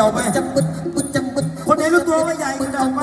เดาไป จำบปึดบึดจำบึดคนนี้รู้ตัวว่าใหญ่ก็เดาไป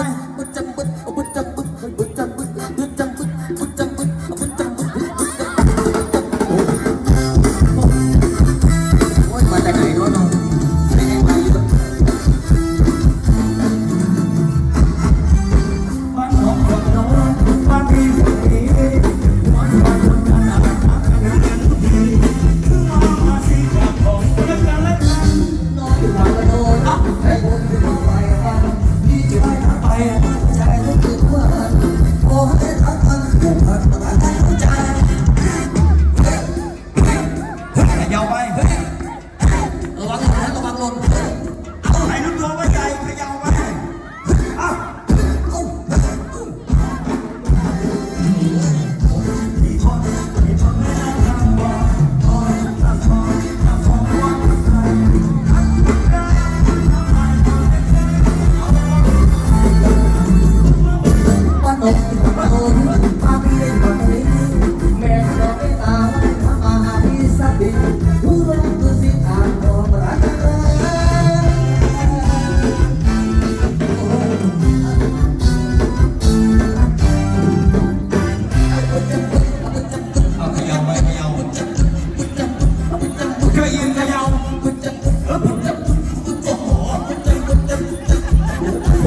legal, pai.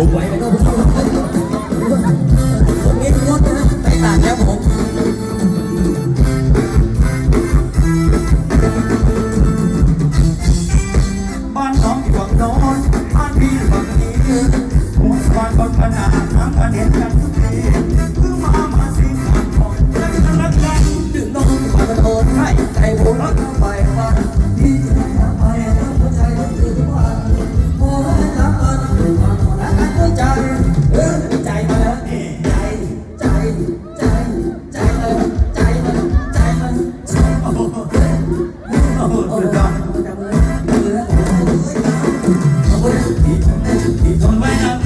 ผมไหวแล้วผมเข้าไปผมเองรถนะไปต่างแล้ผมบ้านน้องอยู่ฝั่งโน้นบ้านพี่อยู่ฝั่งนี้หมดความปัญหาทั้งกันเห็นกันจี Don't wait up.